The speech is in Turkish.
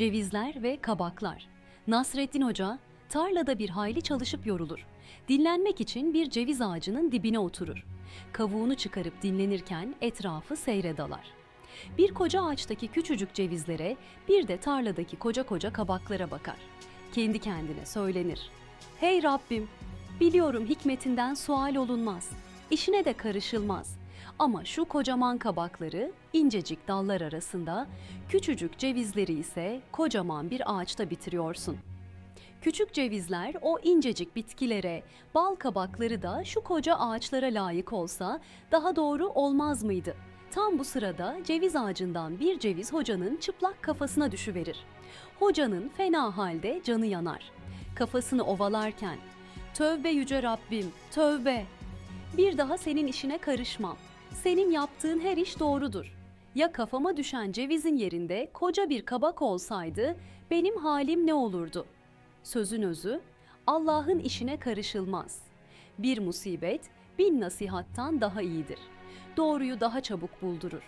Cevizler ve kabaklar. Nasrettin Hoca tarlada bir hayli çalışıp yorulur. Dinlenmek için bir ceviz ağacının dibine oturur. Kavuğunu çıkarıp dinlenirken etrafı seyre dalar. Bir koca ağaçtaki küçücük cevizlere, bir de tarladaki koca koca kabaklara bakar. Kendi kendine söylenir. Hey Rabbim, biliyorum hikmetinden sual olunmaz. İşine de karışılmaz. Ama şu kocaman kabakları incecik dallar arasında, küçücük cevizleri ise kocaman bir ağaçta bitiriyorsun. Küçük cevizler o incecik bitkilere, bal kabakları da şu koca ağaçlara layık olsa daha doğru olmaz mıydı? Tam bu sırada ceviz ağacından bir ceviz hocanın çıplak kafasına düşüverir. Hocanın fena halde canı yanar. Kafasını ovalarken, tövbe yüce Rabbim, tövbe. Bir daha senin işine karışmam. Senin yaptığın her iş doğrudur. Ya kafama düşen cevizin yerinde koca bir kabak olsaydı benim halim ne olurdu?'' Sözün özü, Allah'ın işine karışılmaz. Bir musibet bin nasihattan daha iyidir. Doğruyu daha çabuk buldurur.